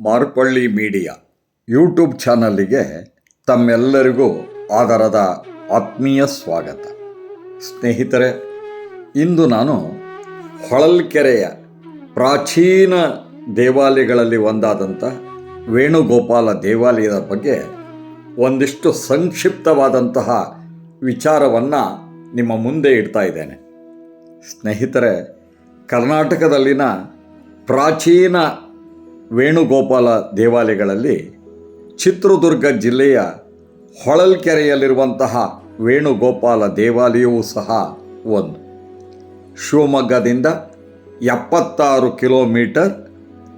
Marpalli media YouTube ಚಾನಲ್ಲಿಗೆ ತಮ್ಮೆಲ್ಲರಿಗೂ ಆದರದ ಆತ್ಮೀಯ ಸ್ವಾಗತ. ಸ್ನೇಹಿತರೆ, ಇಂದು ನಾನು ಹೊಳಲ್ಕೆರೆಯ ಪ್ರಾಚೀನ ದೇವಾಲಯಗಳಲ್ಲಿ ಒಂದಾದಂಥ ವೇಣುಗೋಪಾಲ ದೇವಾಲಯದ ಬಗ್ಗೆ ಒಂದಿಷ್ಟು ಸಂಕ್ಷಿಪ್ತವಾದಂತಹ ವಿಚಾರವನ್ನು ನಿಮ್ಮ ಮುಂದೆ ಇಡ್ತಾ ಇದ್ದೇನೆ. ಸ್ನೇಹಿತರೆ, ಕರ್ನಾಟಕದಲ್ಲಿನ ಪ್ರಾಚೀನ ವೇಣುಗೋಪಾಲ ದೇವಾಲಯಗಳಲ್ಲಿ ಚಿತ್ರದುರ್ಗ ಜಿಲ್ಲೆಯ ಹೊಳಲ್ಕೆರೆಯಲ್ಲಿರುವಂತಹ ವೇಣುಗೋಪಾಲ ದೇವಾಲಯವೂ ಸಹ ಒಂದು. ಶಿವಮೊಗ್ಗದಿಂದ ಎಪ್ಪತ್ತಾರು ಕಿಲೋಮೀಟರ್,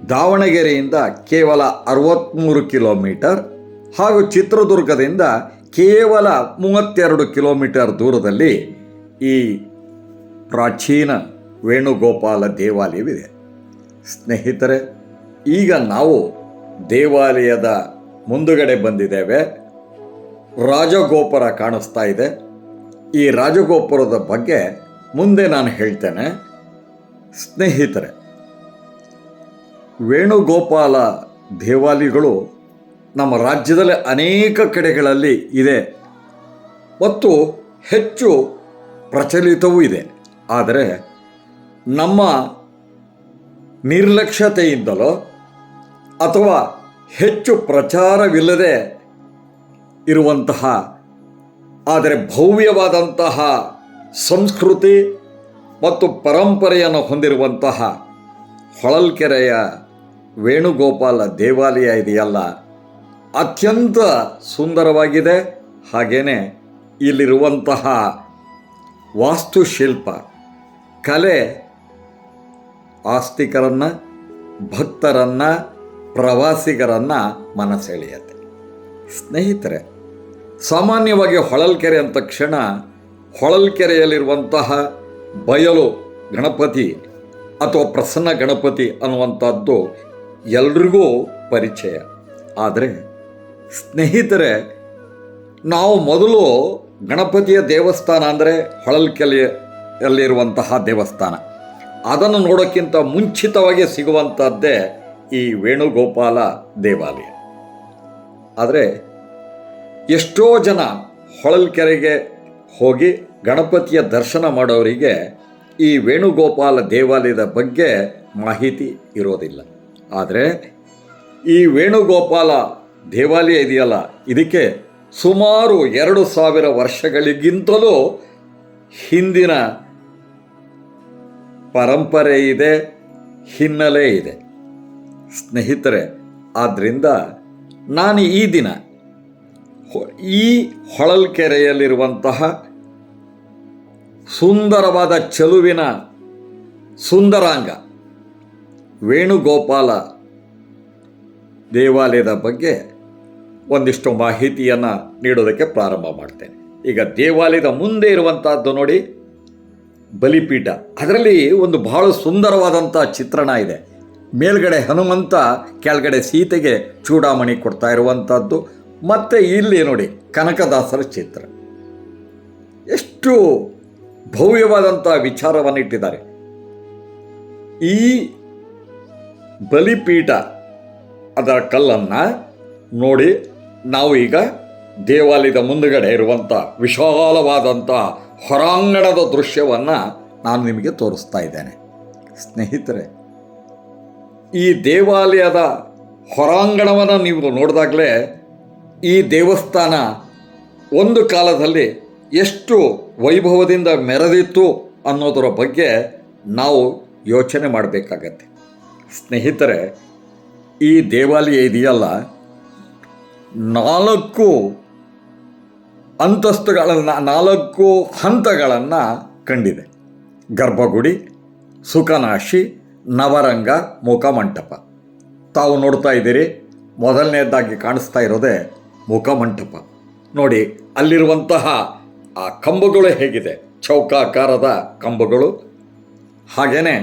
ದಾವಣಗೆರೆಯಿಂದ ಕೇವಲ ಅರವತ್ತ್ಮೂರು ಕಿಲೋಮೀಟರ್ ಹಾಗೂ ಚಿತ್ರದುರ್ಗದಿಂದ ಕೇವಲ ಮೂವತ್ತೆರಡು ಕಿಲೋಮೀಟರ್ ದೂರದಲ್ಲಿ ಈ ಪ್ರಾಚೀನ ವೇಣುಗೋಪಾಲ ದೇವಾಲಯವಿದೆ. ಸ್ನೇಹಿತರೆ ಈಗ ನಾವು ದೇವಾಲಯದ ಮುಂದುಗಡೆ ಬಂದಿದ್ದೇವೆ. ರಾಜಗೋಪುರ ಕಾಣಿಸ್ತಾ ಇದೆ. ಈ ರಾಜಗೋಪುರದ ಬಗ್ಗೆ ಮುಂದೆ ನಾನು ಹೇಳ್ತೇನೆ. ಸ್ನೇಹಿತರೆ, ವೇಣುಗೋಪಾಲ ದೇವಾಲಯಗಳು ನಮ್ಮ ರಾಜ್ಯದಲ್ಲಿ ಅನೇಕ ಕಡೆಗಳಲ್ಲಿ ಇದೆ. ಮತ್ತು ಹೆಚ್ಚು ಪ್ರಚಲಿತವೂ ಇದೆ. ಆದರೆ ನಮ್ಮ ನಿರ್ಲಕ್ಷ್ಯತೆಯಿಂದಲೋ ಅಥವಾ ಹೆಚ್ಚು ಪ್ರಚಾರವಿಲ್ಲದೆ ಇರುವಂತಹ, ಆದರೆ ಭವ್ಯವಾದಂತಹ ಸಂಸ್ಕೃತಿ ಮತ್ತು ಪರಂಪರೆಯನ್ನು ಹೊಂದಿರುವಂತಹ ಹೊಳಲ್ಕೆರೆಯ ವೇಣುಗೋಪಾಲ ದೇವಾಲಯ ಇದೆಯಲ್ಲ. ಅತ್ಯಂತ ಸುಂದರವಾಗಿದೆ. ಹಾಗೆಯೇ ಇಲ್ಲಿರುವಂತಹ ವಾಸ್ತುಶಿಲ್ಪ, ಕಲೆ, ಆಸ್ತಿಕರನ್ನು, ಭಕ್ತರನ್ನು ಪ್ರವಾಸಿಗರನ್ನು ಮನಸೆಳೆಯುತ್ತೆ. ಸ್ನೇಹಿತರೆ, ಸಾಮಾನ್ಯವಾಗಿ ಹೊಳಲ್ಕೆರೆ ಅಂತ ಕ್ಷಣ ಹೊಳಲ್ಕೆರೆಯಲ್ಲಿರುವಂತಹ ಬಯಲು ಗಣಪತಿ ಅಥವಾ ಪ್ರಸನ್ನ ಗಣಪತಿ ಅನ್ನುವಂಥದ್ದು ಎಲ್ರಿಗೂ ಪರಿಚಯ. ಆದರೆ ಸ್ನೇಹಿತರೆ, ನಾವು ಮೊದಲು ಗಣಪತಿಯ ದೇವಸ್ಥಾನ ಅಂದರೆ ಹೊಳಲ್ಕೆಲೆಯಲ್ಲಿರುವಂತಹ ದೇವಸ್ಥಾನ. ಅದನ್ನು ನೋಡೋಕ್ಕಿಂತ ಮುಂಚಿತವಾಗಿ ಸಿಗುವಂಥದ್ದೇ ಈ ವೇಣುಗೋಪಾಲ ದೇವಾಲಯ. ಆದರೆ ಎಷ್ಟೋ ಜನ ಹೊಳಲ್ಕೆರೆಗೆ ಹೋಗಿ ಗಣಪತಿಯ ದರ್ಶನ ಮಾಡೋರಿಗೆ ಈ ವೇಣುಗೋಪಾಲ ದೇವಾಲಯದ ಬಗ್ಗೆ ಮಾಹಿತಿ ಇರೋದಿಲ್ಲ. ಆದರೆ ಈ ವೇಣುಗೋಪಾಲ ದೇವಾಲಯ ಇದೆಯಲ್ಲ, ಇದಕ್ಕೆ ಸುಮಾರು ಎರಡು ಸಾವಿರ ವರ್ಷಗಳಿಗಿಂತಲೂ ಹಿಂದಿನ ಪರಂಪರೆ ಇದೆ, ಹಿನ್ನೆಲೆ ಇದೆ. ಸ್ನೇಹಿತರೆ ಆದ್ದರಿಂದ ನಾನು ಈ ದಿನ ಈ ಹೊಳಲ್ಕೆರೆಯಲ್ಲಿರುವಂತಹ ಸುಂದರವಾದ ಚೆಲುವಿನ ಸುಂದರಾಂಗ ವೇಣುಗೋಪಾಲ ದೇವಾಲಯದ ಬಗ್ಗೆ ಒಂದಿಷ್ಟು ಮಾಹಿತಿಯನ್ನು ನೀಡೋದಕ್ಕೆ ಪ್ರಾರಂಭ ಮಾಡ್ತೇನೆ. ಈಗ ದೇವಾಲಯದ ಮುಂದೆ ಇರುವಂತಹದ್ದು ನೋಡಿ, ಬಲಿಪೀಠ. ಅದರಲ್ಲಿ ಒಂದು ಬಹಳ ಸುಂದರವಾದಂಥ ಚಿತ್ರಣ ಇದೆ. ಮೇಲ್ಗಡೆ ಹನುಮಂತ, ಕೆಳಗಡೆ ಸೀತೆಗೆ ಚೂಡಾಮಣಿ ಕೊಡ್ತಾ ಇರುವಂಥದ್ದು ಮತ್ತು ಇಲ್ಲಿ ನೋಡಿ ಕನಕದಾಸರ ಚಿತ್ರ. ಎಷ್ಟು ಭವ್ಯವಾದಂಥ ವಿಚಾರವನ್ನು ಇಟ್ಟಿದ್ದಾರೆ ಈ ಬಲಿಪೀಠ ಅದರ ಕಲ್ಲನ್ನು ನೋಡಿ ನಾವು ಈಗ ದೇವಾಲಯದ ಮುಂದುಗಡೆ ಇರುವಂಥ ವಿಶಾಲವಾದಂಥ ಹೊರಾಂಗಣದ ದೃಶ್ಯವನ್ನು ನಾನು ನಿಮಗೆ ತೋರಿಸ್ತಾ ಇದ್ದೇನೆ. ಸ್ನೇಹಿತರೆ ಈ ದೇವಾಲಯದ ಹೊರಾಂಗಣವನ್ನು ನೀವು ನೋಡಿದಾಗಲೇ ಈ ದೇವಸ್ಥಾನ ಒಂದು ಕಾಲದಲ್ಲಿ ಎಷ್ಟು ವೈಭವದಿಂದ ಮೆರೆದಿತ್ತು ಅನ್ನೋದರ ಬಗ್ಗೆ ನಾವು ಯೋಚನೆ ಮಾಡಬೇಕಾಗತ್ತೆ. ಸ್ನೇಹಿತರೆ, ಈ ದೇವಾಲಯ ಇದೆಯಲ್ಲ? ನಾಲ್ಕು ಅಂತಸ್ತುಗಳನ್ನು, ನಾಲ್ಕು ಹಂತಗಳನ್ನು ಕಂಡಿದೆ. ಗರ್ಭಗುಡಿ, ಸುಖನಾಶಿ ನವರಂಗ ಮುಖಮಂಟಪ ತಾವು ನೋಡ್ತಾ ಇದ್ದೀರಿ ಮೊದಲನೇದಾಗಿ ಕಾಣಿಸ್ತಾ ಇರೋದೇ ಮುಖಮಂಟಪ ನೋಡಿ, ಅಲ್ಲಿರುವಂತಹ ಆ ಕಂಬಗಳು ಹೇಗಿದೆ, ಚೌಕಾಕಾರದ ಕಂಬಗಳು? ಹಾಗೆಯೇ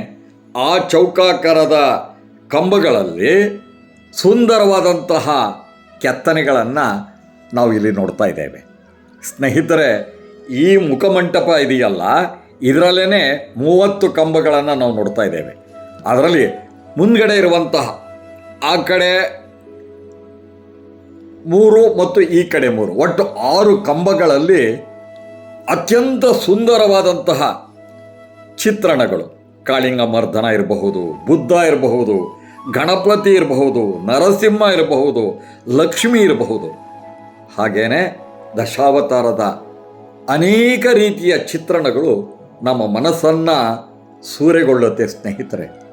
ಆ ಚೌಕಾಕಾರದ ಕಂಬಗಳಲ್ಲಿ ಸುಂದರವಾದಂತಹ ಕೆತ್ತನೆಗಳನ್ನು ನಾವು ಇಲ್ಲಿ ನೋಡ್ತಾ ಇದ್ದೇವೆ. ಸ್ನೇಹಿತರೆ, ಈ ಮುಖಮಂಟಪ ಇದೆಯಲ್ಲ ಇದರಲ್ಲೇ ಮೂವತ್ತು ಕಂಬಗಳನ್ನು ನಾವು ನೋಡ್ತಾ ಇದ್ದೇವೆ. ಅದರಲ್ಲಿ ಮುಂದ್ಗಡೆ ಇರುವಂತಹ ಆ ಕಡೆ ಮೂರು ಮತ್ತು ಈ ಕಡೆ ಮೂರು. ಒಟ್ಟು ಆರು ಕಂಬಗಳಲ್ಲಿ ಅತ್ಯಂತ ಸುಂದರವಾದಂತಹ ಚಿತ್ರಣಗಳು. ಕಾಳಿಂಗ ಮರ್ದನ ಇರಬಹುದು, ಬುದ್ಧ ಇರಬಹುದು, ಗಣಪತಿ ಇರಬಹುದು, ನರಸಿಂಹ ಇರಬಹುದು, ಲಕ್ಷ್ಮಿ ಇರಬಹುದು. ಹಾಗೇನೆ ದಶಾವತಾರದ ಅನೇಕ ರೀತಿಯ ಚಿತ್ರಣಗಳು ನಮ್ಮ ಮನಸ್ಸನ್ನು ಸೂರೆಗೊಳ್ಳುತ್ತೆ ಸ್ನೇಹಿತರೆ.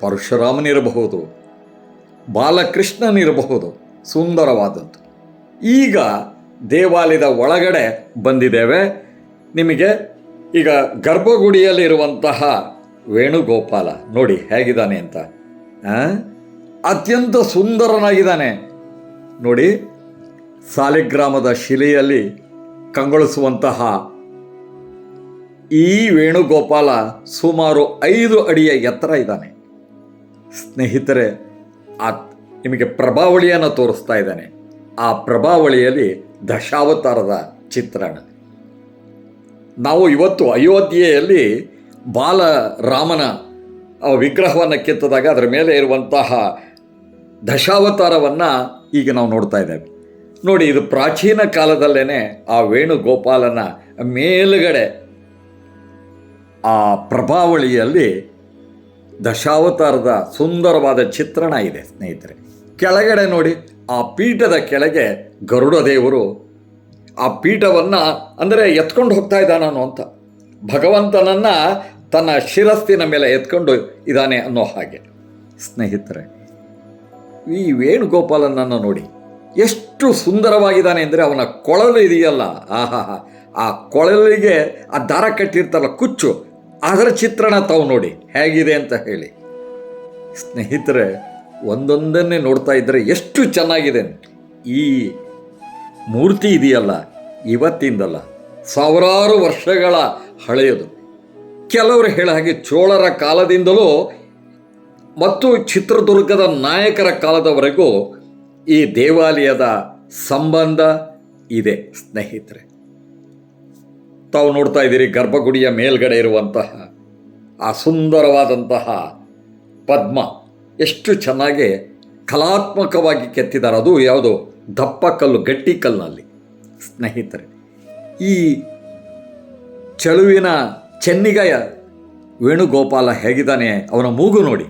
ಪರಶುರಾಮನಿರಬಹುದು, ಬಾಲಕೃಷ್ಣನಿರಬಹುದು, ಸುಂದರವಾದದ್ದು. ಈಗ ದೇವಾಲಯದ ಒಳಗಡೆ ಬಂದಿದ್ದೇವೆ. ನಿಮಗೆ ಈಗ ಗರ್ಭಗುಡಿಯಲ್ಲಿರುವಂತಹ ವೇಣುಗೋಪಾಲ ನೋಡಿ ಹೇಗಿದ್ದಾನೆ ಅಂತ? ಅತ್ಯಂತ ಸುಂದರನಾಗಿದ್ದಾನೆ. ನೋಡಿ, ಸಾಲಿಗ್ರಾಮದ ಶಿಲೆಯಲ್ಲಿ ಕಂಗೊಳಿಸುವಂತಹ ಈ ವೇಣುಗೋಪಾಲ ಸುಮಾರು ಐದು ಅಡಿಯ ಎತ್ತರ ಇದ್ದಾನೆ. ಸ್ನೇಹಿತರೆ, ಆ ನಿಮಗೆ ಪ್ರಭಾವಳಿಯನ್ನು ತೋರಿಸ್ತಾ ಇದ್ದಾನೆ. ಆ ಪ್ರಭಾವಳಿಯಲ್ಲಿ ದಶಾವತಾರದ ಚಿತ್ರಣ. ನಾವು ಇವತ್ತು ಅಯೋಧ್ಯೆಯಲ್ಲಿ ಬಾಲರಾಮನ, ಆ ವಿಗ್ರಹವನ್ನು ಕೆತ್ತದಾಗ ಅದರ ಮೇಲೆ ಇರುವಂತಹ ದಶಾವತಾರವನ್ನು ಈಗ ನಾವು ನೋಡ್ತಾ ಇದ್ದೇವೆ. ನೋಡಿ, ಇದು ಪ್ರಾಚೀನ ಕಾಲದಲ್ಲೇ ಆ ವೇಣುಗೋಪಾಲನ ಮೇಲುಗಡೆ ಆ ಪ್ರಭಾವಳಿಯಲ್ಲಿ ದಶಾವತಾರದ ಸುಂದರವಾದ ಚಿತ್ರಣ ಇದೆ, ಸ್ನೇಹಿತರೆ. ಕೆಳಗಡೆ ನೋಡಿ, ಆ ಪೀಠದ ಕೆಳಗೆ ಗರುಡ ದೇವರು ಆ ಪೀಠವನ್ನು ಅಂದರೆ ಎತ್ಕೊಂಡು ಹೋಗ್ತಾ ಇದ್ದಾನೋ ಅಂತ. ಭಗವಂತನನ್ನು ತನ್ನ ಶಿರಸ್ತಿನ ಮೇಲೆ ಎತ್ಕೊಂಡು ಇದ್ದಾನೆ ಅನ್ನೋ ಹಾಗೆ. ಸ್ನೇಹಿತರೆ, ಈ ವೇಣುಗೋಪಾಲನನ್ನು ನೋಡಿ ಎಷ್ಟು ಸುಂದರವಾಗಿದ್ದಾನೆ ಅಂದರೆ ಅವನ ಕೊಳಲು ಇದೆಯಲ್ಲ. ಆಹಾ ಆ ಕೊಳಲಿಗೆ ಆ ದಾರ ಕಟ್ಟಿರ್ತಲ್ಲ ಕುಚ್ಚು. ಅದರ ಚಿತ್ರಣ ತಾವು ನೋಡಿ ಹೇಗಿದೆ ಅಂತ ಹೇಳಿ. ಸ್ನೇಹಿತರೆ, ಒಂದೊಂದನ್ನೇ ನೋಡ್ತಾ ಇದ್ದರೆ ಎಷ್ಟು ಚೆನ್ನಾಗಿದೆ ಈ ಮೂರ್ತಿ ಇದೆಯಲ್ಲ, ಇವತ್ತಿಂದಲ್ಲ ಸಾವಿರಾರು ವರ್ಷಗಳ ಹಳೆಯದು. ಕೆಲವರು ಹೇಳ ಹಾಗೆ ಚೋಳರ ಕಾಲದಿಂದಲೂ ಮತ್ತು ಚಿತ್ರದುರ್ಗದ ನಾಯಕರ ಕಾಲದವರೆಗೂ ಈ ದೇವಾಲಯದ ಸಂಬಂಧ ಇದೆ ಸ್ನೇಹಿತರೆ. ತಾವು ನೋಡ್ತಾ ಇದ್ದೀರಿ, ಗರ್ಭಗುಡಿಯ ಮೇಲ್ಗಡೆ ಇರುವಂತಹ ಆ ಸುಂದರವಾದಂತಹ ಪದ್ಮ ಎಷ್ಟು ಚೆನ್ನಾಗಿ ಕಲಾತ್ಮಕವಾಗಿ ಕೆತ್ತಿದ್ದಾರೆ. ಅದು ಯಾವುದು? ದಪ್ಪ ಕಲ್ಲು, ಗಟ್ಟಿ ಕಲ್ಲಿನಲ್ಲಿ. ಸ್ನೇಹಿತರೆ, ಈ ಚಳುವಿನ ಚೆನ್ನಿಗಯ ವೇಣುಗೋಪಾಲ ಹೇಗಿದ್ದಾನೆ? ಅವನ ಮೂಗು ನೋಡಿ.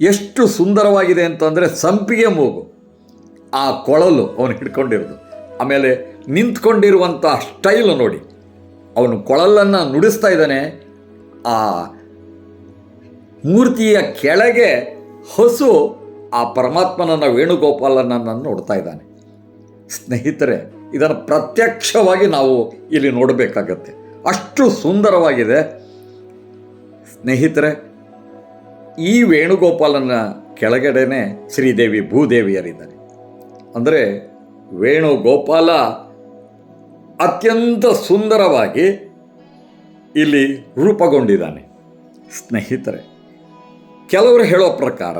ಎಷ್ಟು ಸುಂದರವಾಗಿದೆ ಅಂತಂದರೆ ಸಂಪಿಗೆ ಮೂಗು. ಆ ಕೊಳಲು ಅವನು ಹಿಡ್ಕೊಂಡಿರೋದು. ಆಮೇಲೆ ನಿಂತ್ಕೊಂಡಿರುವಂಥ ಸ್ಟೈಲು ನೋಡಿ. ಅವನು ಕೊಳಲನ್ನು ನುಡಿಸ್ತಾ ಇದ್ದಾನೆ. ಆ ಮೂರ್ತಿಯ ಕೆಳಗೆ ಹಸು ಆ ಪರಮಾತ್ಮನನ್ನ ವೇಣುಗೋಪಾಲನನ್ನು ನೋಡ್ತಾ ಇದ್ದಾನೆ. ಸ್ನೇಹಿತರೆ, ಇದನ್ನು ಪ್ರತ್ಯಕ್ಷವಾಗಿ ನಾವು ಇಲ್ಲಿ ನೋಡಬೇಕಾಗತ್ತೆ. ಅಷ್ಟು ಸುಂದರವಾಗಿದೆ. ಸ್ನೇಹಿತರೆ, ಈ ವೇಣುಗೋಪಾಲನ ಕೆಳಗಡೆನೆ ಶ್ರೀದೇವಿ ಭೂದೇವಿಯರಿದ್ದಾರೆ. ಅಂದರೆ ವೇಣುಗೋಪಾಲ ಅತ್ಯಂತ ಸುಂದರವಾಗಿ ಇಲ್ಲಿ ರೂಪುಗೊಂಡಿದ್ದಾನೆ. ಸ್ನೇಹಿತರೆ, ಕೆಲವರು ಹೇಳೋ ಪ್ರಕಾರ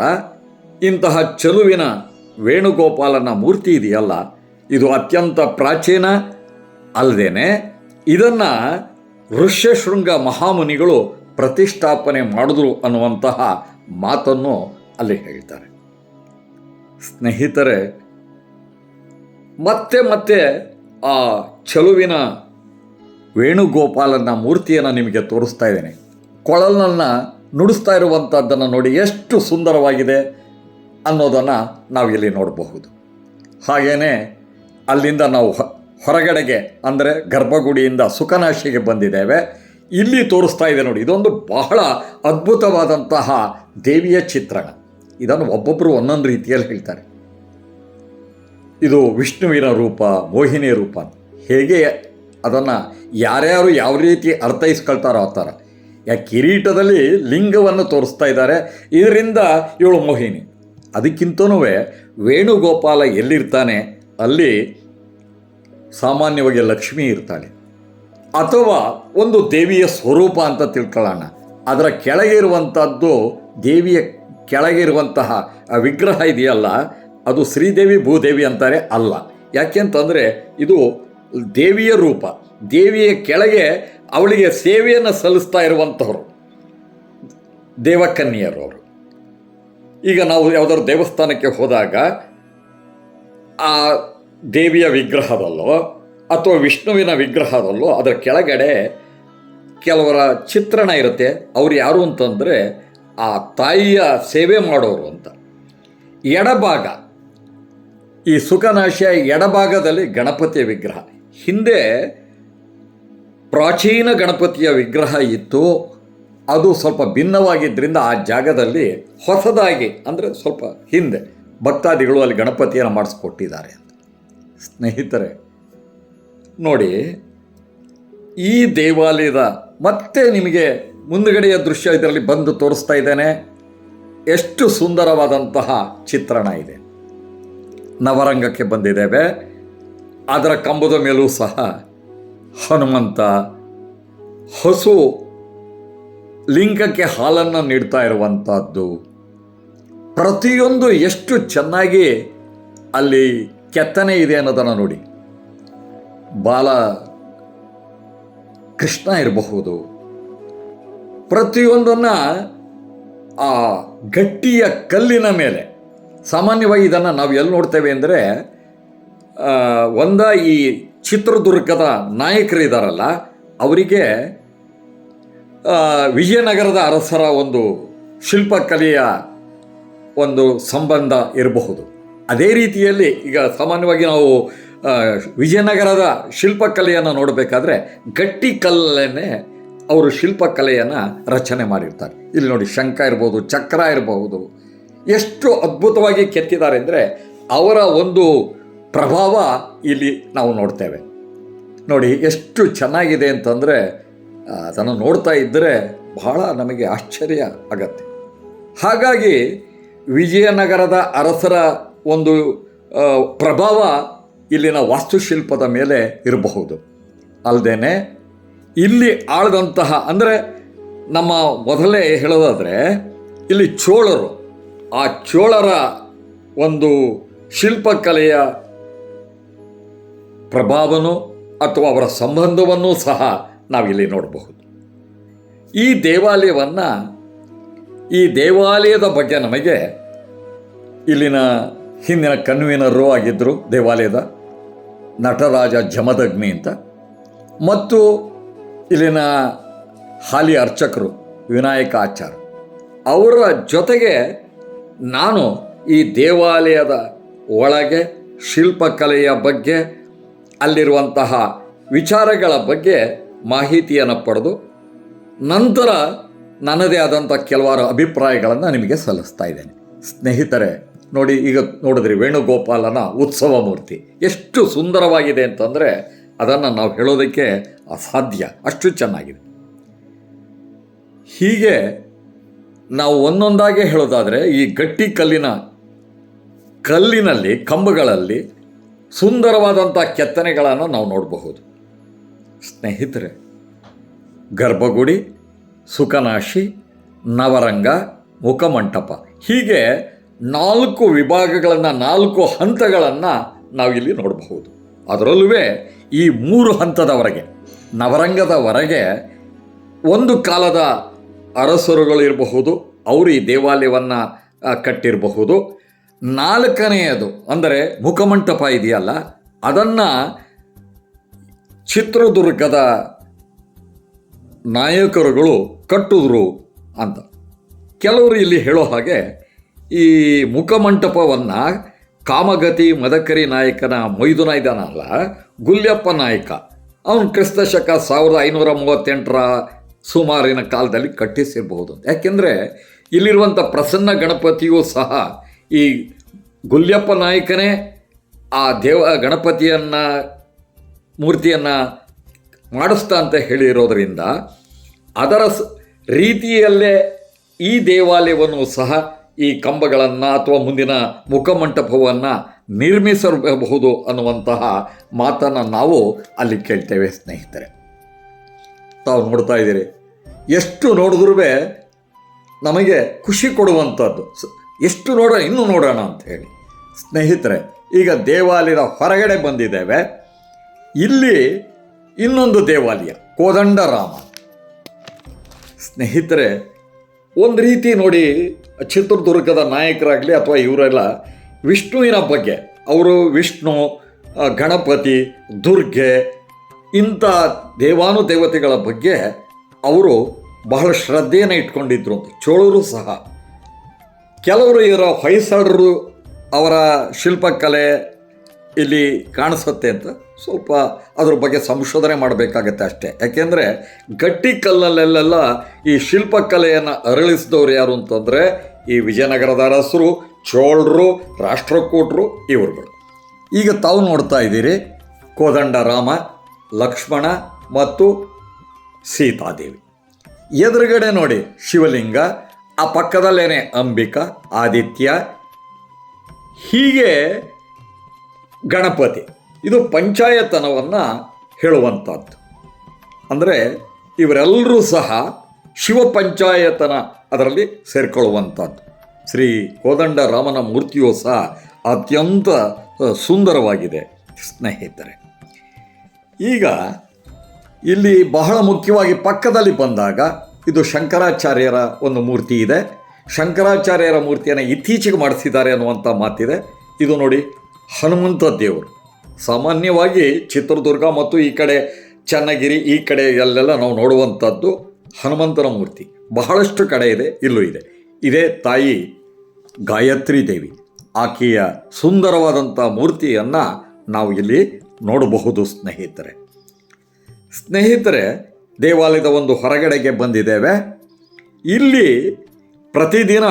ಇಂತಹ ಚಲುವಿನ ವೇಣುಗೋಪಾಲನ ಮೂರ್ತಿ ಇದೆಯಲ್ಲ, ಇದು ಅತ್ಯಂತ ಪ್ರಾಚೀನ. ಅಲ್ಲದೇನೆ ಇದನ್ನು ಋಷ್ಯಶೃಂಗ ಮಹಾಮುನಿಗಳು ಪ್ರತಿಷ್ಠಾಪನೆ ಮಾಡಿದ್ರು ಅನ್ನುವಂತಹ ಮಾತನ್ನು ಅಲ್ಲಿ ಹೇಳ್ತಾರೆ. ಸ್ನೇಹಿತರೆ, ಮತ್ತೆ ಮತ್ತೆ ಆ ಚಲುವಿನ ವೇಣುಗೋಪಾಲನ ಮೂರ್ತಿಯನ್ನು ನಿಮಗೆ ತೋರಿಸ್ತಾ ಇದ್ದೇನೆ. ಕೊಳಲನ್ನು ನುಡಿಸ್ತಾ ಇರುವಂಥದ್ದನ್ನು ನೋಡಿ ಎಷ್ಟು ಸುಂದರವಾಗಿದೆ ಅನ್ನೋದನ್ನು ನಾವು ಇಲ್ಲಿ ನೋಡಬಹುದು. ಹಾಗೆಯೇ ಅಲ್ಲಿಂದ ನಾವು ಹೊರಗಡೆಗೆ ಅಂದರೆ ಗರ್ಭಗುಡಿಯಿಂದ ಸುಖನಾಶಿಗೆ ಬಂದಿದ್ದೇವೆ. ಇಲ್ಲಿ ತೋರಿಸ್ತಾ ಇದೆ ನೋಡಿ, ಇದೊಂದು ಬಹಳ ಅದ್ಭುತವಾದಂತಹ ದೇವಿಯ ಚಿತ್ರಣ. ಇದನ್ನು ಒಬ್ಬೊಬ್ಬರು ಒಂದೊಂದು ರೀತಿಯಲ್ಲಿ ಹೇಳ್ತಾರೆ. ಇದು ವಿಷ್ಣುವಿನ ರೂಪ ಮೋಹಿನಿ ರೂಪ. ಹೇಗೆ ಅದನ್ನು ಯಾರ್ಯಾರು ಯಾವ ರೀತಿ ಅರ್ಥೈಸ್ಕೊಳ್ತಾರೋ ಆ ಥರ. ಯಾ ಕಿರೀಟದಲ್ಲಿ ಲಿಂಗವನ್ನು ತೋರಿಸ್ತಾ ಇದ್ದಾರೆ. ಇದರಿಂದ ಇವಳು ಮೋಹಿನಿ. ಅದಕ್ಕಿಂತನೂ ವೇಣುಗೋಪಾಲ ಎಲ್ಲಿರ್ತಾನೆ, ಅಲ್ಲಿ ಸಾಮಾನ್ಯವಾಗಿ ಲಕ್ಷ್ಮಿ ಇರ್ತಾಳೆ. ಅಥವಾ ಒಂದು ದೇವಿಯ ಸ್ವರೂಪ ಅಂತ ತಿಳ್ಕೊಳ್ಳೋಣ. ಅದರ ಕೆಳಗೆ ಇರುವಂಥದ್ದು, ದೇವಿಯ ಕೆಳಗೆ ಇರುವಂತಹ ಆ ವಿಗ್ರಹ ಇದೆಯಲ್ಲ, ಅದು ಶ್ರೀದೇವಿ ಭೂದೇವಿ ಅಂತಾರೆ ಅಲ್ಲ. ಯಾಕೆಂತಂದರೆ ಇದು ದೇವಿಯ ರೂಪ, ದೇವಿಯ ಕೆಳಗೆ ಅವಳಿಗೆ ಸೇವೆಯನ್ನು ಸಲ್ಲಿಸ್ತಾ ಇರುವಂಥವ್ರು ದೇವಕನ್ಯರು ಅವರು. ಈಗ ನಾವು ಯಾವುದಾದ್ರು ದೇವಸ್ಥಾನಕ್ಕೆ ಹೋದಾಗ ಆ ದೇವಿಯ ವಿಗ್ರಹದಲ್ಲೋ ಅಥವಾ ವಿಷ್ಣುವಿನ ವಿಗ್ರಹದಲ್ಲೋ ಅದರ ಕೆಳಗಡೆ ಕೆಲವರ ಚಿತ್ರಣ ಇರುತ್ತೆ. ಅವ್ರು ಯಾರು ಅಂತಂದರೆ ಆ ತಾಯಿಯ ಸೇವೆ ಮಾಡೋರು ಅಂತ. ಎಡಭಾಗ, ಈ ಸುಖನಾಶಿಯ ಎಡಭಾಗದಲ್ಲಿ ಗಣಪತಿಯ ವಿಗ್ರಹ. ಹಿಂದೆ ಪ್ರಾಚೀನ ಗಣಪತಿಯ ವಿಗ್ರಹ ಇತ್ತು. ಅದು ಸ್ವಲ್ಪ ಭಿನ್ನವಾಗಿದ್ದರಿಂದ ಆ ಜಾಗದಲ್ಲಿ ಹೊಸದಾಗಿ, ಅಂದರೆ ಸ್ವಲ್ಪ ಹಿಂದೆ ಭಕ್ತಾದಿಗಳು ಅಲ್ಲಿ ಗಣಪತಿಯನ್ನು ಮಾಡಿಸ್ಕೊಟ್ಟಿದ್ದಾರೆ ಅಂತ. ಸ್ನೇಹಿತರೆ, ನೋಡಿ, ಈ ದೇವಾಲಯದ ಮತ್ತೆ ನಿಮಗೆ ಮುಂದುಗಡೆಯ ದೃಶ್ಯ ಇದರಲ್ಲಿ ಬಂದು ತೋರಿಸ್ತಾ ಇದ್ದೇನೆ. ಎಷ್ಟು ಸುಂದರವಾದಂತಹ ಚಿತ್ರಣ ಇದೆ. ನವರಂಗಕ್ಕೆ ಬಂದಿದ್ದೇವೆ. ಅದರ ಕಂಬದ ಮೇಲೂ ಸಹ ಹನುಮಂತ ಹಸು ಲಿಂಗಕ್ಕೆ ಹಾಲನ್ನು ನೀಡ್ತಾ ಇರುವಂಥದ್ದು ಪ್ರತಿಯೊಂದು ಎಷ್ಟು ಚೆನ್ನಾಗಿ ಅಲ್ಲಿ ಕೆತ್ತನೆ ಇದೆ ಅನ್ನೋದನ್ನು ನೋಡಿ. ಬಾಲ ಕೃಷ್ಣ ಇರಬಹುದು. ಪ್ರತಿಯೊಂದನ್ನು ಆ ಗಟ್ಟಿಯ ಕಲ್ಲಿನ ಮೇಲೆ, ಸಾಮಾನ್ಯವಾಗಿ ಇದನ್ನು ನಾವು ಎಲ್ಲಿ ನೋಡ್ತೇವೆ ಅಂದರೆ ಒಂದ ಈ ಚಿತ್ರದುರ್ಗದ ನಾಯಕರಿದ್ದಾರಲ್ಲ ಅವರಿಗೆ ವಿಜಯನಗರದ ಅರಸರ ಒಂದು ಶಿಲ್ಪಕಲೆಯ ಒಂದು ಸಂಬಂಧ ಇರಬಹುದು. ಅದೇ ರೀತಿಯಲ್ಲಿ ಈಗ ಸಾಮಾನ್ಯವಾಗಿ ನಾವು ವಿಜಯನಗರದ ಶಿಲ್ಪಕಲೆಯನ್ನು ನೋಡಬೇಕಾದ್ರೆ ಗಟ್ಟಿ ಕಲ್ಲನ್ನೇ ಅವರು ಶಿಲ್ಪಕಲೆಯನ್ನು ರಚನೆ ಮಾಡಿರ್ತಾರೆ. ಇಲ್ಲಿ ನೋಡಿ ಶಂಖ ಇರ್ಬೋದು, ಚಕ್ರ ಇರಬಹುದು ಎಷ್ಟು ಅದ್ಭುತವಾಗಿ ಕೆತ್ತಿದ್ದಾರೆ ಅಂದರೆ ಅವರ ಒಂದು ಪ್ರಭಾವ ಇಲ್ಲಿ ನಾವು ನೋಡ್ತೇವೆ. ನೋಡಿ ಎಷ್ಟು ಚೆನ್ನಾಗಿದೆ ಅಂತಂದರೆ ಅದನ್ನು ನೋಡ್ತಾ ಇದ್ದರೆ ಬಹಳ ನಮಗೆ ಆಶ್ಚರ್ಯ ಆಗತ್ತೆ. ಹಾಗಾಗಿ ವಿಜಯನಗರದ ಅರಸರ ಒಂದು ಪ್ರಭಾವ ಇಲ್ಲಿನ ವಾಸ್ತುಶಿಲ್ಪದ ಮೇಲೆ ಇರಬಹುದು. ಅಲ್ಲದೇ ಇಲ್ಲಿ ಆಳದಂತಹ, ಅಂದರೆ ನಮ್ಮ ಮೊದಲೇ ಹೇಳೋದಾದರೆ, ಇಲ್ಲಿ ಚೋಳರು, ಆ ಚೋಳರ ಒಂದು ಶಿಲ್ಪಕಲೆಯ ಪ್ರಭಾವನು ಅಥವಾ ಅವರ ಸಂಬಂಧವನ್ನೂ ಸಹ ನಾವಿಲ್ಲಿ ನೋಡಬಹುದು. ಈ ದೇವಾಲಯವನ್ನು, ಈ ದೇವಾಲಯದ ಬಗ್ಗೆ ನಮಗೆ ಇಲ್ಲಿನ ಹಿಂದಿನ ಕನ್ವೀನರು ಆಗಿದ್ದರು ದೇವಾಲಯದ ನಟರಾಜ ಜಮದಗ್ನಿ ಅಂತ. ಮತ್ತು ಇಲ್ಲಿನ ಹಾಲಿ ಅರ್ಚಕರು, ವಿನಾಯಕ ಆಚಾರ್, ಅವರ ಜೊತೆಗೆ ನಾನು ಈ ದೇವಾಲಯದ ಒಳಗೆ ಶಿಲ್ಪಕಲೆಯ ಬಗ್ಗೆ ಅಲ್ಲಿರುವಂತಹ ವಿಚಾರಗಳ ಬಗ್ಗೆ ಮಾಹಿತಿಯನ್ನು ಪಡೆದು ನಂತರ ನನ್ನದೇ ಆದಂಥ ಕೆಲವಾರು ಅಭಿಪ್ರಾಯಗಳನ್ನು ನಿಮಗೆ ಸಲ್ಲಿಸ್ತಾ ಇದ್ದೇನೆ. ಸ್ನೇಹಿತರೆ, ನೋಡಿ, ಈಗ ನೋಡಿದ್ರಿ, ವೇಣುಗೋಪಾಲನ ಉತ್ಸವ ಮೂರ್ತಿ. ಎಷ್ಟು ಸುಂದರವಾಗಿದೆ ಅಂತಂದರೆ ಅದನ್ನು ನಾವು ಹೇಳೋದಕ್ಕೆ ಅಸಾಧ್ಯ, ಅಷ್ಟು ಚೆನ್ನಾಗಿದೆ. ಹೀಗೆ ನಾವು ಒಂದೊಂದಾಗೆ ಹೇಳೋದಾದರೆ, ಈ ಗಟ್ಟಿ ಕಲ್ಲಿನ ಕಲ್ಲಿನಲ್ಲಿ, ಕಂಬಗಳಲ್ಲಿ ಸುಂದರವಾದಂಥ ಕೆತ್ತನೆಗಳನ್ನು ನಾವು ನೋಡಬಹುದು. ಸ್ನೇಹಿತರೆ, ಗರ್ಭಗುಡಿ ಸುಖನಾಶಿ ನವರಂಗ, ಮುಖಮಂಟಪ ಹೀಗೆ ನಾಲ್ಕು ವಿಭಾಗಗಳನ್ನು, ನಾಲ್ಕು ಹಂತಗಳನ್ನು ನಾವಿಲ್ಲಿ ನೋಡಬಹುದು. ಅದರಲ್ಲೂ ಈ ಮೂರು ಹಂತದವರೆಗೆ ನವರಂಗದವರೆಗೆ ಒಂದು ಕಾಲದ ಅರಸರುಗಳು ಇರಬಹುದು, ಅವರು ಈ ದೇವಾಲಯವನ್ನು ಕಟ್ಟಿರಬಹುದು. ನಾಲ್ಕನೆಯದು ಅಂದರೆ ಮುಖಮಂಟಪ ಇದೆಯಲ್ಲ, ಅದನ್ನು ಚಿತ್ರದುರ್ಗದ ನಾಯಕರುಗಳು ಕಟ್ಟಿದ್ರು ಅಂತ. ಕೆಲವರು ಇಲ್ಲಿ ಹೇಳೋ ಹಾಗೆ ಈ ಮುಖಮಂಟಪವನ್ನು ಕಾಮಗತಿ ಮದಕರಿ ನಾಯಕನ ಮೊಯ್ದುನ ಇದ್ದಾನಲ್ಲ ಗುಲ್ಯಪ್ಪ ನಾಯಕ, ಅವನು ಕ್ರಿಸ್ತ ಶಕ ಸಾವಿರದ ಐನೂರ ಮೂವತ್ತೆಂಟರ ಸುಮಾರಿನ ಕಾಲದಲ್ಲಿ ಕಟ್ಟಿಸಿರಬಹುದು ಯಾಕೆಂದರೆ ಇಲ್ಲಿರುವಂಥ ಪ್ರಸನ್ನ ಗಣಪತಿಯೂ ಸಹ ಈ ಗುಲ್ಯಪ್ಪ ನಾಯಕನೇ ಆ ದೇವ ಗಣಪತಿಯನ್ನು, ಮೂರ್ತಿಯನ್ನು ಮಾಡಿಸ್ತಾ ಅಂತ ಹೇಳಿರೋದರಿಂದ ಅದರ ರೀತಿಯಲ್ಲೇ ಈ ದೇವಾಲಯವನ್ನು ಸಹ ಈ ಕಂಬಗಳನ್ನು ಅಥವಾ ಮುಂದಿನ ಮುಖಮಂಟಪವನ್ನು ನಿರ್ಮಿಸಬಹುದು ಅನ್ನುವಂತಹ ಮಾತನ್ನು ನಾವು ಅಲ್ಲಿ ಕೇಳ್ತೇವೆ, ಸ್ನೇಹಿತರೆ. ತಾವು ನೋಡ್ತಾ ಇದ್ದೀರಿ. ಎಷ್ಟು ನೋಡಿದ್ರೂ ನಮಗೆ ಖುಷಿ ಕೊಡುವಂಥದ್ದು. ಎಷ್ಟು ನೋಡೋಣ ಇನ್ನೂ ನೋಡೋಣ ಅಂತ ಹೇಳಿ. ಸ್ನೇಹಿತರೆ, ಈಗ ದೇವಾಲಯದ ಹೊರಗಡೆ ಬಂದಿದ್ದೇವೆ. ಇಲ್ಲಿ ಇನ್ನೊಂದು ದೇವಾಲಯ, ಕೋದಂಡರಾಮ. ಸ್ನೇಹಿತರೆ, ಒಂದು ರೀತಿ ನೋಡಿ, ಚಿತ್ರದುರ್ಗದ ನಾಯಕರಾಗಲಿ ಅಥವಾ ಇವರೆಲ್ಲ ವಿಷ್ಣುವಿನ ಬಗ್ಗೆ, ಅವರು ವಿಷ್ಣು ಗಣಪತಿ, ದುರ್ಗೆ, ಇಂಥ ದೇವಾನುದೇವತೆಗಳ ಬಗ್ಗೆ ಅವರು ಬಹಳ ಶ್ರದ್ಧೆಯನ್ನು ಇಟ್ಕೊಂಡಿದ್ರು ಅಂತ, ಚೋಳರು ಸಹ. ಕೆಲವರು ಇವರ ಹೊಯ್ಸಳರು ಅವರ ಶಿಲ್ಪಕಲೆ ಇಲ್ಲಿ ಕಾಣಿಸುತ್ತೆ ಅಂತ ಸ್ವಲ್ಪ ಅದ್ರ ಬಗ್ಗೆ ಸಂಶೋಧನೆ ಮಾಡಬೇಕಾಗತ್ತೆ ಅಷ್ಟೇ. ಯಾಕೆಂದರೆ ಗಟ್ಟಿ ಕಲ್ಲಲ್ಲೆಲ್ಲ ಈ ಶಿಲ್ಪಕಲೆಯನ್ನು ಅರಳಿಸಿದವರು ಯಾರು ಅಂತಂದರೆ ಈ ವಿಜಯನಗರದ ಅರಸರು ಚೋಳರು, ರಾಷ್ಟ್ರಕೂಟರು ಇವರುಗಳು. ಈಗ ತಾವು ನೋಡ್ತಾ ಇದ್ದೀರಿ ಕೋದಂಡ ರಾಮ, ಲಕ್ಷ್ಮಣ ಮತ್ತು ಸೀತಾದೇವಿ. ಎದುರುಗಡೆ ನೋಡಿ ಶಿವಲಿಂಗ ಆ ಪಕ್ಕದಲ್ಲೇನೆ ಅಂಬಿಕಾ, ಆದಿತ್ಯ, ಹೀಗೆ ಗಣಪತಿ. ಇದು ಪಂಚಾಯತನವನ್ನು ಹೇಳುವಂಥದ್ದು ಅಂದರೆ ಇವರೆಲ್ಲರೂ ಸಹ ಶಿವ ಪಂಚಾಯತನ ಅದರಲ್ಲಿ ಸೇರಿಕೊಳ್ಳುವಂಥದ್ದು ಶ್ರೀ ಕೋದಂಡ ರಾಮನ ಮೂರ್ತಿಯು ಸಹ ಅತ್ಯಂತ ಸುಂದರವಾಗಿದೆ ಸ್ನೇಹಿತರೆ. ಈಗ ಇಲ್ಲಿ ಬಹಳ ಮುಖ್ಯವಾಗಿ ಪಕ್ಕದಲ್ಲಿ ಬಂದಾಗ ಇದು ಶಂಕರಾಚಾರ್ಯರ ಒಂದು ಮೂರ್ತಿ ಇದೆ. ಶಂಕರಾಚಾರ್ಯರ ಮೂರ್ತಿಯನ್ನು ಇತ್ತೀಚೆಗೆ ಮಾಡಿಸಿದ್ದಾರೆ ಅನ್ನುವಂಥ ಮಾತಿದೆ. ಇದು ನೋಡಿ ಹನುಮಂತ ದೇವರು. ಸಾಮಾನ್ಯವಾಗಿ ಚಿತ್ರದುರ್ಗ ಮತ್ತು ಈ ಕಡೆ ಚನ್ನಗಿರಿ, ಈ ಕಡೆ ಎಲ್ಲೆಲ್ಲ ನಾವು ನೋಡುವಂಥದ್ದು ಹನುಮಂತನ ಮೂರ್ತಿ. ಬಹಳಷ್ಟು ಕಡೆ ಇದೆ, ಇಲ್ಲೂ ಇದೆ. ಇದೇ ತಾಯಿ ಗಾಯತ್ರಿ ದೇವಿ. ಆಕೆಯ ಸುಂದರವಾದಂಥ ಮೂರ್ತಿಯನ್ನು ನಾವು ಇಲ್ಲಿ ನೋಡಬಹುದು ಸ್ನೇಹಿತರೆ. ಸ್ನೇಹಿತರೆ ದೇವಾಲಯದ ಒಂದು ಹೊರಗಡೆಗೆ ಬಂದಿದ್ದೇವೆ. ಇಲ್ಲಿ ಪ್ರತಿದಿನ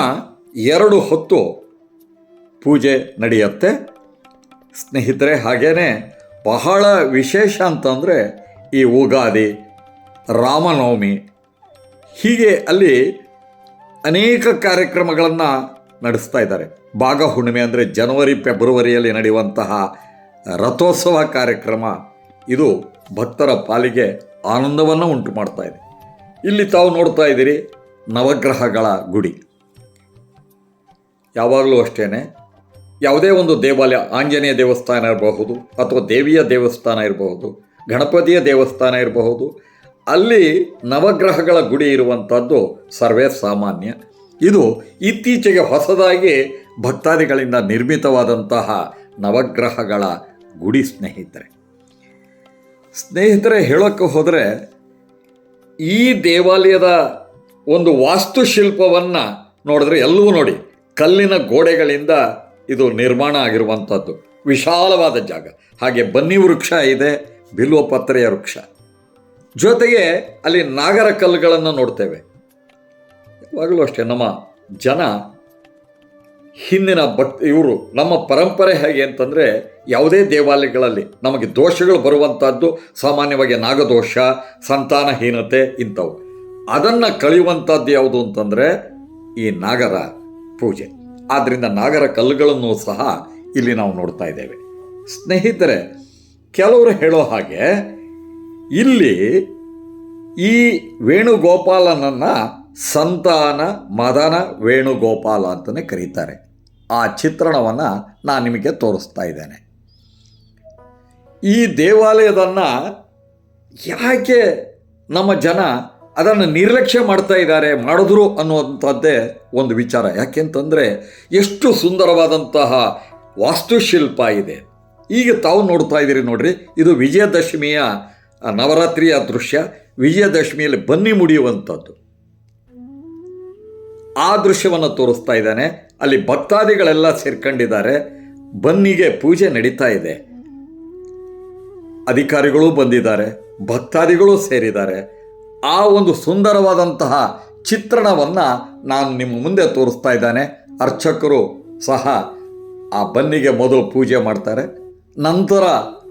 ಎರಡು ಹೊತ್ತು ಪೂಜೆ ನಡೆಯುತ್ತೆ. ಸ್ನೇಹಿತರೆ ಹಾಗೇ ಬಹಳ ವಿಶೇಷ ಅಂತಂದರೆ ಈ ಉಗಾದಿ ರಾಮನವಮಿ. ಹೀಗೆ ಅಲ್ಲಿ ಅನೇಕ ಕಾರ್ಯಕ್ರಮಗಳನ್ನು ನಡೆಸ್ತಾ ಇದ್ದಾರೆ. ಭಾಗ ಹುಣ್ಣಿಮೆ ಅಂದರೆ ಜನವರಿ, ಫೆಬ್ರವರಿಯಲ್ಲಿ ನಡೆಯುವಂತಹ ರಥೋತ್ಸವ ಕಾರ್ಯಕ್ರಮ. ಇದು ಭಕ್ತರ ಪಾಲಿಗೆ ಆನಂದವನ್ನು ಉಂಟು ಮಾಡ್ತಾ ಇದೆ. ಇಲ್ಲಿ ತಾವು ನೋಡ್ತಾ ಇದ್ದೀರಿ ನವಗ್ರಹಗಳ ಗುಡಿ. ಯಾವಾಗಲೂ ಅಷ್ಟೇ ಯಾವುದೇ ಒಂದು ದೇವಾಲಯ, ಆಂಜನೇಯ ದೇವಸ್ಥಾನ ಇರಬಹುದು, ಅಥವಾ ದೇವಿಯ ದೇವಸ್ಥಾನ ಇರಬಹುದು, ಗಣಪತಿಯ ದೇವಸ್ಥಾನ ಇರಬಹುದು, ಅಲ್ಲಿ ನವಗ್ರಹಗಳ ಗುಡಿ ಇರುವಂಥದ್ದು ಸರ್ವೇ ಸಾಮಾನ್ಯ. ಇದು ಇತ್ತೀಚೆಗೆ ಹೊಸದಾಗಿ ಭಕ್ತಾದಿಗಳಿಂದ ನಿರ್ಮಿತವಾದಂತಹ ನವಗ್ರಹಗಳ ಗುಡಿ ಸ್ನೇಹಿತರೆ. ಸ್ನೇಹಿತರೆ ಹೇಳೋಕ್ಕೆ ಹೋದರೆ ಈ ದೇವಾಲಯದ ಒಂದು ವಾಸ್ತುಶಿಲ್ಪವನ್ನು ನೋಡಿದ್ರೆ ಎಲ್ಲವೂ ನೋಡಿ, ಕಲ್ಲಿನ ಗೋಡೆಗಳಿಂದ ಇದು ನಿರ್ಮಾಣ ಆಗಿರುವಂಥದ್ದು. ವಿಶಾಲವಾದ ಜಾಗ. ಹಾಗೆ ಬನ್ನಿ ವೃಕ್ಷ ಇದೆ ಬಿಲ್ವಪತ್ರೆಯ ವೃಕ್ಷ. ಜೊತೆಗೆ ಅಲ್ಲಿ ನಾಗರ ಕಲ್ಲುಗಳನ್ನು ನೋಡ್ತೇವೆ. ಯಾವಾಗಲೂ ಅಷ್ಟೇ, ನಮ್ಮ ಜನ ಹಿಂದಿನ ಭಕ್ತಿ ಇವರು ನಮ್ಮ ಪರಂಪರೆ ಹೇಗೆ ಅಂತಂದರೆ ಯಾವುದೇ ದೇವಾಲಯಗಳಲ್ಲಿ ನಮಗೆ ದೋಷಗಳು ಬರುವಂಥದ್ದು ಸಾಮಾನ್ಯವಾಗಿ ನಾಗದೋಷ, ಸಂತಾನಹೀನತೆ ಇಂಥವು. ಅದನ್ನು ಕಳೆಯುವಂಥದ್ದು ಯಾವುದು ಅಂತಂದರೆ ಈ ನಾಗರ ಪೂಜೆ. ಆದ್ದರಿಂದ ನಾಗರ ಕಲ್ಲುಗಳನ್ನು ಸಹ ಇಲ್ಲಿ ನಾವು ನೋಡ್ತಾ ಇದ್ದೇವೆ. ಸ್ನೇಹಿತರೆ, ಕೆಲವರು ಹೇಳೋ ಹಾಗೆ ಇಲ್ಲಿ ಈ ವೇಣುಗೋಪಾಲನನ್ನು ಸಂತಾನ ಮದನ ವೇಣುಗೋಪಾಲ ಅಂತಲೇ ಕರೀತಾರೆ. ಆ ಚಿತ್ರಣವನ್ನು ನಾನು ನಿಮಗೆ ತೋರಿಸ್ತಾ ಇದ್ದೇನೆ. ಈ ದೇವಾಲಯದನ್ನು ಯಾಕೆ ನಮ್ಮ ಜನ ಅದನ್ನು ನಿರ್ಲಕ್ಷ್ಯ ಮಾಡ್ತಾ ಇದ್ದಾರೆ, ಮಾಡಿದ್ರು ಅನ್ನುವಂಥದ್ದೇ ಒಂದು ವಿಚಾರ. ಯಾಕೆಂತಂದರೆ ಎಷ್ಟು ಸುಂದರವಾದಂತಹ ವಾಸ್ತುಶಿಲ್ಪ ಇದೆ. ಈಗ ತಾವು ನೋಡ್ತಾ ಇದ್ದೀರಿ ನೋಡಿರಿ, ಇದು ವಿಜಯದಶಮಿಯ ನವರಾತ್ರಿಯ ದೃಶ್ಯ. ವಿಜಯದಶಮಿಯಲ್ಲಿ ಬನ್ನಿ ಮುಡಿಯುವಂಥದ್ದು ಆ ದೃಶ್ಯವನ್ನು ತೋರಿಸ್ತಾ ಇದ್ದಾನೆ. ಅಲ್ಲಿ ಭಕ್ತಾದಿಗಳೆಲ್ಲ ಸೇರ್ಕೊಂಡಿದ್ದಾರೆ. ಬನ್ನಿಗೆ ಪೂಜೆ ನಡೀತಾ ಇದೆ. ಅಧಿಕಾರಿಗಳು ಬಂದಿದ್ದಾರೆ. ಭಕ್ತಾದಿಗಳು ಸೇರಿದ್ದಾರೆ. ಆ ಒಂದು ಸುಂದರವಾದಂತಹ ಚಿತ್ರಣವನ್ನು ನಾನು ನಿಮ್ಮ ಮುಂದೆ ತೋರಿಸ್ತಾ ಇದ್ದಾನೆ. ಅರ್ಚಕರು ಸಹ ಆ ಬನ್ನಿಗೆ ಮೊದಲು ಪೂಜೆ ಮಾಡ್ತಾರೆ. ನಂತರ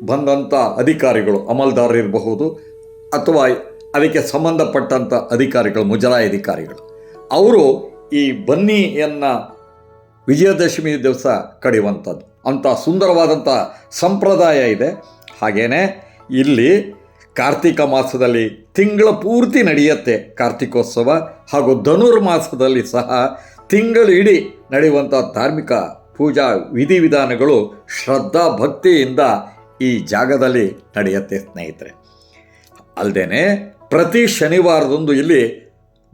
ಬಂದಂಥ ಅಧಿಕಾರಿಗಳು ಅಮಲ್ದಾರರು ಇರಬಹುದು ಅಥವಾ ಅದಕ್ಕೆ ಸಂಬಂಧಪಟ್ಟಂಥ ಅಧಿಕಾರಿಗಳು, ಮುಜರಾಯಿ ಅಧಿಕಾರಿಗಳು. ಅವರು ಈ ಬನ್ನಿಯನ್ನು ವಿಜಯದಶಮಿ ದಿವಸ ಕಡಿಯುವಂಥದ್ದು. ಅಂಥ ಸುಂದರವಾದಂಥ ಸಂಪ್ರದಾಯ ಇದೆ. ಹಾಗೇನೆ ಇಲ್ಲಿ ಕಾರ್ತಿಕ ಮಾಸದಲ್ಲಿ ತಿಂಗಳ ಪೂರ್ತಿ ನಡೆಯುತ್ತೆ ಕಾರ್ತಿಕೋತ್ಸವ. ಹಾಗೂ ಧನುರ್ಮಾಸದಲ್ಲಿ ಸಹ ತಿಂಗಳು ಇಡೀ ನಡೆಯುವಂಥ ಧಾರ್ಮಿಕ ಪೂಜಾ ವಿಧಿವಿಧಾನಗಳು ಶ್ರದ್ಧಾ ಭಕ್ತಿಯಿಂದ ಈ ಜಾಗದಲ್ಲಿ ನಡೆಯುತ್ತೆ ಸ್ನೇಹಿತರೆ. ಅಲ್ಲದೆ ಪ್ರತಿ ಶನಿವಾರದಂದು ಇಲ್ಲಿ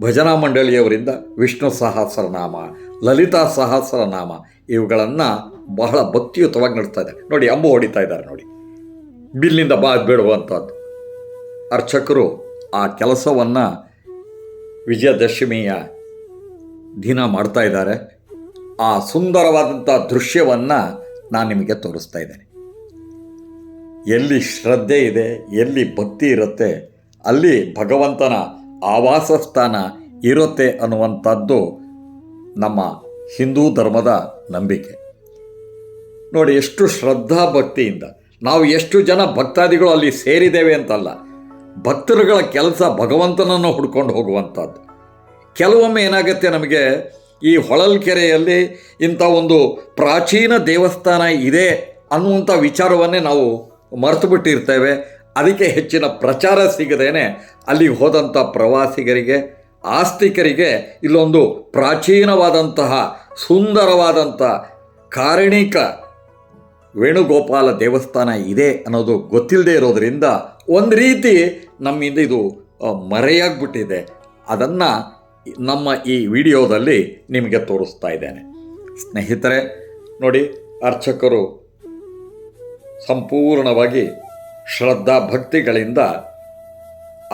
ಭಜನಾ ಮಂಡಳಿಯವರಿಂದ ವಿಷ್ಣು ಸಹಸ್ರನಾಮ ಲಲಿತಾ ಸಹಸ್ರನಾಮ ಇವುಗಳನ್ನು ಬಹಳ ಭಕ್ತಿಯುತವಾಗಿ ನಡೆಸ್ತಾ ಇದ್ದಾರೆ. ನೋಡಿ, ಅಂಬು ಹೊಡಿತಾ ಇದ್ದಾರೆ ನೋಡಿ. ಬಿಲ್ಲಿಂದ ಬಾ ಬಿಡುವಂಥದ್ದು ಅರ್ಚಕರು ಆ ಕೆಲಸವನ್ನು ವಿಜಯದಶಮಿಯ ದಿನ ಮಾಡ್ತಾ ಇದ್ದಾರೆ. ಆ ಸುಂದರವಾದಂಥ ದೃಶ್ಯವನ್ನು ನಾನು ನಿಮಗೆ ತೋರಿಸ್ತಾ ಇದ್ದೇನೆ. ಎಲ್ಲಿ ಶ್ರದ್ಧೆ ಇದೆ, ಎಲ್ಲಿ ಭಕ್ತಿ ಇರುತ್ತೆ, ಅಲ್ಲಿ ಭಗವಂತನ ಆವಾಸ ಸ್ಥಾನ ಇರುತ್ತೆ ಅನ್ನುವಂಥದ್ದು ನಮ್ಮ ಹಿಂದೂ ಧರ್ಮದ ನಂಬಿಕೆ. ನೋಡಿ, ಎಷ್ಟು ಶ್ರದ್ಧಾ ಭಕ್ತಿಯಿಂದ ನಾವು ಎಷ್ಟು ಜನ ಭಕ್ತಾದಿಗಳು ಅಲ್ಲಿ ಸೇರಿದ್ದೇವೆ ಅಂತಲ್ಲ, ಭಕ್ತರುಗಳ ಕೆಲಸ ಭಗವಂತನನ್ನು ಹುಡ್ಕೊಂಡು ಹೋಗುವಂಥದ್ದು. ಕೆಲವೊಮ್ಮೆ ಏನಾಗುತ್ತೆ ನಮಗೆ, ಈ ಹೊಳಲ್ಕೆರೆಯಲ್ಲಿ ಇಂಥ ಒಂದು ಪ್ರಾಚೀನ ದೇವಸ್ಥಾನ ಇದೆ ಅನ್ನುವಂಥ ವಿಚಾರವನ್ನೇ ನಾವು ಮರೆತು ಬಿಟ್ಟಿರ್ತೇವೆ. ಅದಕ್ಕೆ ಹೆಚ್ಚಿನ ಪ್ರಚಾರ ಸಿಗದೇನೆ ಅಲ್ಲಿಗೆ ಹೋದಂಥ ಪ್ರವಾಸಿಗರಿಗೆ ಆಸ್ತಿಕರಿಗೆ ಇಲ್ಲೊಂದು ಪ್ರಾಚೀನವಾದಂತಹ ಸುಂದರವಾದಂಥ ಕಾರಣಿಕ ವೇಣುಗೋಪಾಲ ದೇವಸ್ಥಾನ ಇದೆ ಅನ್ನೋದು ಗೊತ್ತಿಲ್ಲದೆ ಇರೋದರಿಂದ ಒಂದು ರೀತಿ ನಮ್ಮಿಂದ ಇದು ಮರೆಯಾಗ್ಬಿಟ್ಟಿದೆ. ಅದನ್ನು ನಮ್ಮ ಈ ವಿಡಿಯೋದಲ್ಲಿ ನಿಮಗೆ ತೋರಿಸ್ತಾ ಇದ್ದೇನೆ. ಸ್ನೇಹಿತರೆ, ನೋಡಿ, ಅರ್ಚಕರು ಸಂಪೂರ್ಣವಾಗಿ ಶ್ರದ್ಧಾ ಭಕ್ತಿಗಳಿಂದ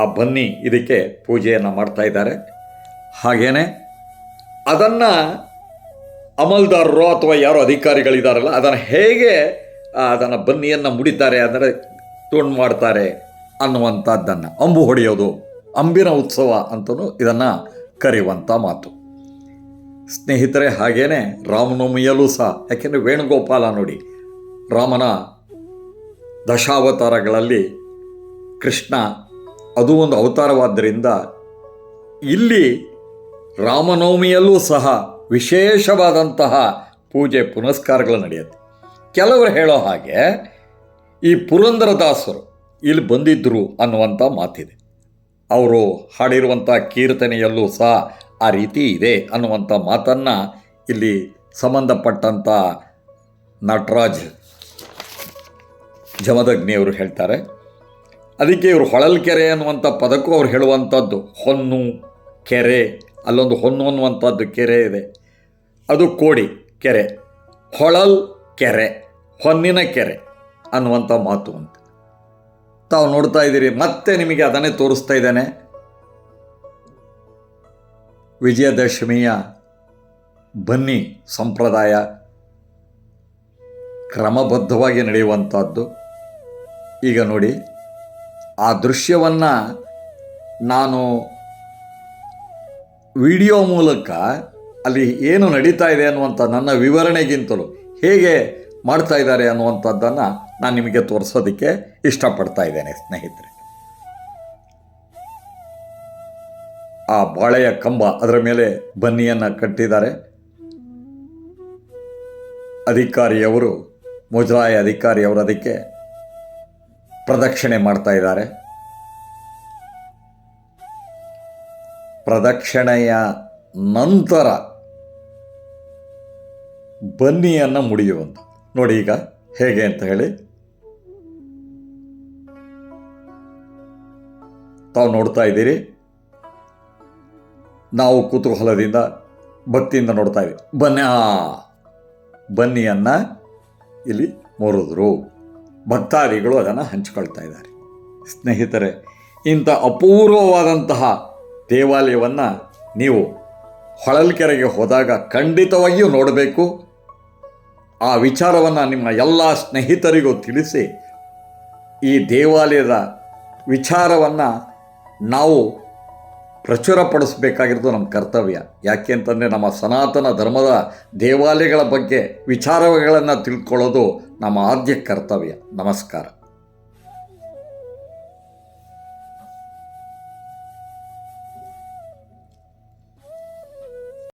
ಆ ಬನ್ನಿ ಇದಕ್ಕೆ ಪೂಜೆಯನ್ನು ಮಾಡ್ತಾ ಇದ್ದಾರೆ. ಹಾಗೇನೆ ಅದನ್ನು ಅಮಲ್ದಾರರು ಅಥವಾ ಯಾರೋ ಅಧಿಕಾರಿಗಳಿದಾರಲ್ಲ, ಅದನ್ನು ಹೇಗೆ ಅದನ್ನು ಬನ್ನಿಯನ್ನು ಮುಡಿತಾರೆ, ಅಂದರೆ ತುಂಡು ಮಾಡ್ತಾರೆ ಅನ್ನುವಂಥದ್ದನ್ನು ಅಂಬು ಹೊಡೆಯೋದು, ಅಂಬಿನ ಉತ್ಸವ ಅಂತಲೂ ಇದನ್ನು ಕರೆಯುವಂಥ ಮಾತು. ಸ್ನೇಹಿತರೆ, ಹಾಗೇನೆ ರಾಮನವಮಿಯಲ್ಲೂ ಸಹ, ಯಾಕೆಂದರೆ ವೇಣುಗೋಪಾಲ ನೋಡಿ, ರಾಮನ ದಶಾವತಾರಗಳಲ್ಲಿ ಕೃಷ್ಣ ಅದು ಒಂದು ಅವತಾರವಾದ್ದರಿಂದ ಇಲ್ಲಿ ರಾಮನವಮಿಯಲ್ಲೂ ಸಹ ವಿಶೇಷವಾದಂತಹ ಪೂಜೆ ಪುನಸ್ಕಾರಗಳು ನಡೆಯುತ್ತೆ. ಕೆಲವರು ಹೇಳೋ ಹಾಗೆ ಈ ಪುರಂದರದಾಸರು ಇಲ್ಲಿ ಬಂದಿದ್ದರು ಅನ್ನುವಂಥ ಮಾತಿದೆ. ಅವರು ಹಾಡಿರುವಂಥ ಕೀರ್ತನೆಯಲ್ಲೂ ಸಹ ಆ ರೀತಿ ಇದೆ ಅನ್ನುವಂಥ ಮಾತನ್ನು ಇಲ್ಲಿ ಸಂಬಂಧಪಟ್ಟಂಥ ನಟರಾಜ್ ಜಮದಗ್ನಿಯವರು ಹೇಳ್ತಾರೆ. ಅದಕ್ಕೆ ಇವರು ಹೊಳಲ್ಕೆರೆ ಅನ್ನುವಂಥ ಪದಕ್ಕೂ ಅವ್ರು ಹೇಳುವಂಥದ್ದು. ಹೊನ್ನು ಕೆರೆ. ಅಲ್ಲೊಂದು ಹೊನ್ನು ಅನ್ನುವಂಥದ್ದು ಕೆರೆ ಇದೆ. ಅದು ಕೋಡಿ ಕೆರೆ. ಹೊಳಲ್ ಕೆರೆ. ಹೊನ್ನಿನ ಕೆರೆ ಅನ್ನುವಂಥ ಮಾತು ಅಂತ. ತಾವು ನೋಡ್ತಾ ಇದ್ದೀರಿ, ಮತ್ತೆ ನಿಮಗೆ ಅದನ್ನೇ ತೋರಿಸ್ತಾ ಇದ್ದಾನೆ. ವಿಜಯದಶಮಿಯ ಬನ್ನಿ ಸಂಪ್ರದಾಯ ಕ್ರಮಬದ್ಧವಾಗಿ ನಡೆಯುವಂಥದ್ದು. ಈಗ ನೋಡಿ ದೃಶ್ಯವನ್ನು ನಾನು ವಿಡಿಯೋ ಮೂಲಕ ಅಲ್ಲಿ ಏನು ನಡೀತಾ ಇದೆ ಅನ್ನುವಂಥ ನನ್ನ ವಿವರಣೆಗಿಂತಲೂ ಹೇಗೆ ಮಾಡ್ತಾ ಇದ್ದಾರೆ ಅನ್ನುವಂಥದ್ದನ್ನು ನಾನು ನಿಮಗೆ ತೋರಿಸೋದಕ್ಕೆ ಇಷ್ಟಪಡ್ತಾ ಇದ್ದೇನೆ, ಸ್ನೇಹಿತರೆ. ಆ ಬಾಳೆಯ ಕಂಬ ಅದರ ಮೇಲೆ ಬನ್ನಿಯನ್ನು ಕಟ್ಟಿದ್ದಾರೆ. ಅಧಿಕಾರಿಯವರು, ಮುಜರಾಯಿ ಅಧಿಕಾರಿಯವರು ಅದಕ್ಕೆ ಪ್ರದಕ್ಷಿಣೆ ಮಾಡ್ತಾ ಇದ್ದಾರೆ. ಪ್ರದಕ್ಷಿಣೆಯ ನಂತರ ಬನ್ನಿಯನ್ನು ಮುಡಿಯುವಂಥ ನೋಡಿ ಈಗ ಹೇಗೆ ಅಂತ ಹೇಳಿ. ತಾವು ನೋಡ್ತಾ ಇದ್ದೀರಿ. ನಾವು ಕುತೂಹಲದಿಂದ ಭಕ್ತಿಯಿಂದ ನೋಡ್ತಾ ಇದ್ದೀವಿ. ಬನ್ನಿ ಬನ್ನಿಯನ್ನು ಇಲ್ಲಿ ಮುರಿದ್ರು. ಭಕ್ತಾದಿಗಳು ಅದನ್ನು ಹಂಚಿಕೊಳ್ತಾ ಇದ್ದಾರೆ. ಸ್ನೇಹಿತರೆ, ಇಂಥ ಅಪೂರ್ವವಾದಂತಹ ದೇವಾಲಯವನ್ನು ನೀವು ಹೊಳಲ್ಕೆರೆಗೆ ಹೋದಾಗ ಖಂಡಿತವಾಗಿಯೂ ನೋಡಬೇಕು. ಆ ವಿಚಾರವನ್ನು ನಿಮ್ಮ ಎಲ್ಲ ಸ್ನೇಹಿತರಿಗೂ ತಿಳಿಸಿ. ಈ ದೇವಾಲಯದ ವಿಚಾರವನ್ನು ನಾವು ಪ್ರಚುರಪಡಿಸಬೇಕಾಗಿರೋದು ನಮ್ಮ ಕರ್ತವ್ಯ. ಯಾಕೆ ಅಂತಂದರೆ ನಮ್ಮ ಸನಾತನ ಧರ್ಮದ ದೇವಾಲಯಗಳ ಬಗ್ಗೆ ವಿಚಾರಗಳನ್ನು ತಿಳ್ಕೊಳ್ಳೋದು ನಮ್ಮ ಆದ್ಯ ಕರ್ತವ್ಯ. ನಮಸ್ಕಾರ.